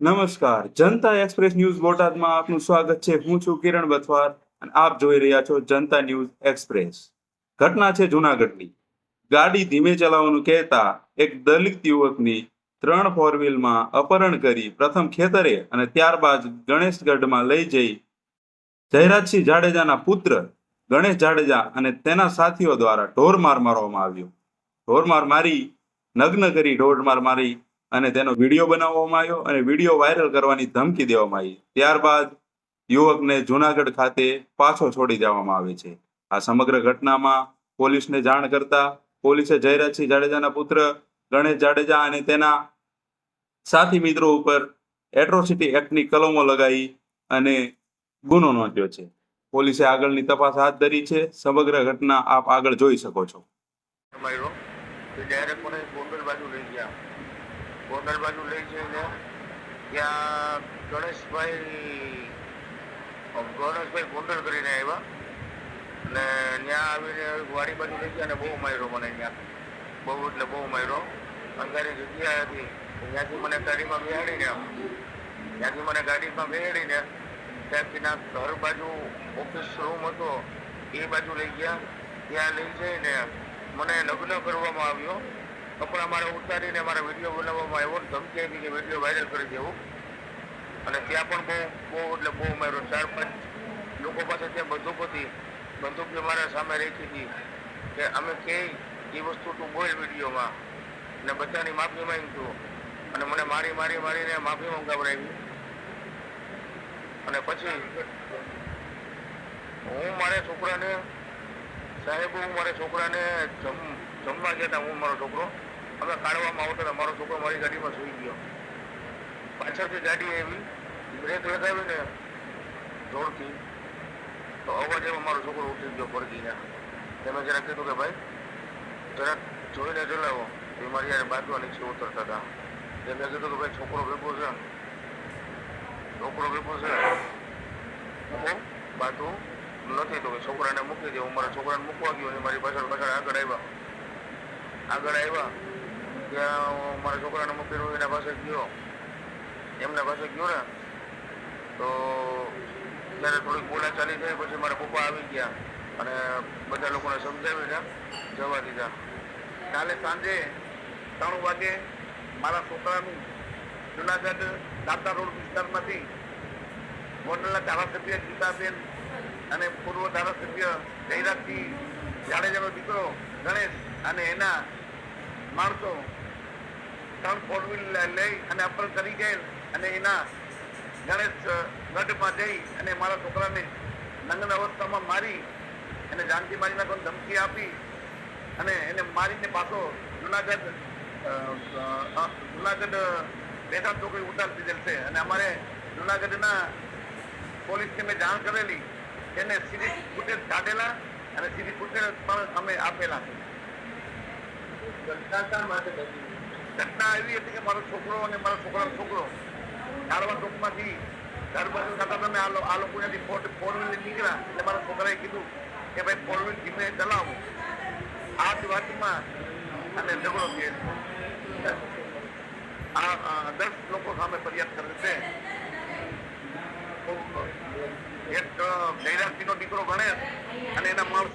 નમસ્કાર. જનતા express news બોટાદમાં આપનું સ્વાગત છે. હું છું કિરણ બથવાર અને આપ જોઈ રહ્યા છો જનતા ન્યૂઝ એક્સપ્રેસ. ઘટના છે જૂનાગઢની. ગાડી ધીમે ચલાવવાનું કહેતા એક દલિત યુવકની ત્રણ ફોર વ્હીલમાં અપહરણ કરી પ્રથમ ખેતરે અને ત્યારબાદ ગણેશગઢમાં લઈ જઈ જયરાજસિંહ જાડેજાના પુત્ર ગણેશ જાડેજા અને તેના સાથીઓ દ્વારા ઢોરમાર મારવામાં આવ્યો. ઢોરમાર મારી, નગ્ન કરી ઢોરમાર મારી અને તેનો વીડિયો બનાવવામાં આવ્યો અને વીડિયો વાયરલ કરવાની ધમકી દેવામાં આવી. ત્યારબાદ યુવકને જુનાગઢ ખાતે પાછો છોડી દેવામાં આવે છે. આ સમગ્ર ઘટનામાં પોલીસને જાણ કરતા પોલીસે જયરાજસિંહ જાડેજાના પુત્ર ગણેશ જાડેજા અને તેના સાથી મિત્રો ઉપર એટ્રોસિટી એક્ટની કલમો લગાવી અને ગુનો નોંધ્યો છે. પોલીસે આગળની તપાસ હાથ ધરી છે. સમગ્ર ઘટના આપ આગળ જોઈ શકો છો. ગોંડલ બાજુ લઈ ગયા. ગોંડલ બાજુ લઈ જઈને ત્યાં ગણેશભાઈ ગણેશભાઈ ગોંડલ કરીને આવ્યા. અને ત્યાં આવીને વાડી બાજુ લઈ ગયા અને બહુ માર્યો મને ત્યાં. બહુ એટલે બહુ માર્યો અંધારી જગ્યા હતી. ત્યાંથી મને ગાડીમાં બેહાડીને ત્યાંથી મને ગાડીમાં બેહાડીને ત્યાંથીના ઘર બાજુ ઓફિસ રૂમ હતો, એ બાજુ લઈ ગયા. ત્યાં લઈ જઈને મને લગ્ન કરવામાં આવ્યો. કપડાં મારે ઉતારીને મારા વીડિયો બનાવવામાં આવ્યો ધમકી આપી કે વીડિયો વાયરલ કરી દેવું અને ત્યાં પણ બહુ બહુ એટલે બહુ મારો ચાર પાંચ લોકો પાસે ત્યાં બંદૂક હતી. બંદૂક મારા સામે રહેતી હતી. કે અમે કે એ વસ્તુ તું બોલ વિડીયોમાં. ને બધાની માફી માંગતું અને મને મારી મારી, મારીને માફી મંગાવડાવી. અને પછી હું મારા છોકરાને, સાહેબ, હું મારા છોકરાને જમ, જમવા ગયા હતા હું, મારો છોકરો. અમે કાઢવામાં આવતો અમારો મારો છોકરો મારી ગાડીમાં સૂઈ ગયો. પાછળથી ગાડી આવી, બ્રેક લગાવીને જોરથી તો અવાજ એમાં મારો છોકરો ઉઠી ગયો પડકીને તમે જરા કીધું કે ભાઈ, જરાક જોઈને ચલાવો એ મારી યાર બાજવા નીચે ઉતરતા હતા. તે મેં કીધું કે ભાઈ, છોકરો ભેગો છે. છોકરો ભેગો છે. હું બાજુ નથી તો કે છોકરાને મૂકી દે. હું મારા છોકરાને મૂકવા ગયો અને મારી પાછળ પાછળ આગળ આવ્યા. આગળ આવ્યા. ત્યાં મારા છોકરાને મૂકીને હું એના પાસે ગયો. એમના પાસે ગયો ને, તો ત્યારે થોડીક બોલા ચાલી થઈ, પછી મારા પપ્પા આવી ગયા અને બધા લોકોને સમજાવીને જવા દીધા. કાલે સાંજે ત્રણ વાગે મારા છોકરાનું જુનાગઢ દાતા રોડ વિસ્તારમાંથી મોડલના ધારાસભ્ય ગીતાબેન અને પૂર્વ ધારાસભ્ય જયરાજસિંહ જાડેજાનો દીકરો ગણેશ અને એના માણસો ત્રણ ફોર વ્હીલ લઈ અને અપહરણ કરી ગયેલ અને એના ગણેશ ગઢમાં જઈ અને મારા છોકરાને નગ્ન અવસ્થામાં મારી એને જાનથી મારી નાખવાની ધમકી આપી અને એને મારીને પાછો જુનાગઢ જુનાગઢ બેઠા છોકરી ઉતાર દીધેલ છે. અને અમારે જુનાગઢના પોલીસને મેં જાણ કરેલી એને સીધી ફૂટેજ કાઢેલા અને સીધી ફૂટેજ પણ અમે આપેલા છે. ઘટના એવી હતી કે મારો છોકરો અને મારો છોકરાનો છોકરો. ચારવા ચોકમાંથી ઘર બાજુ જતા તમે આ લો- આ લોકો ત્યાંથી ફોર ફોર વ્હીલ નીકળ્યા. એટલે મારા છોકરાએ કીધું કે ભાઈ ફોર વ્હીલ ધીમે ચલાવો. આ જ વાતમાં અને ઝઘડો થયો. આ દસ લોકો સામે ફરિયાદ કરે છે. એક જયરાજસિંહનો દીકરો ગણેશ અને એના માણસ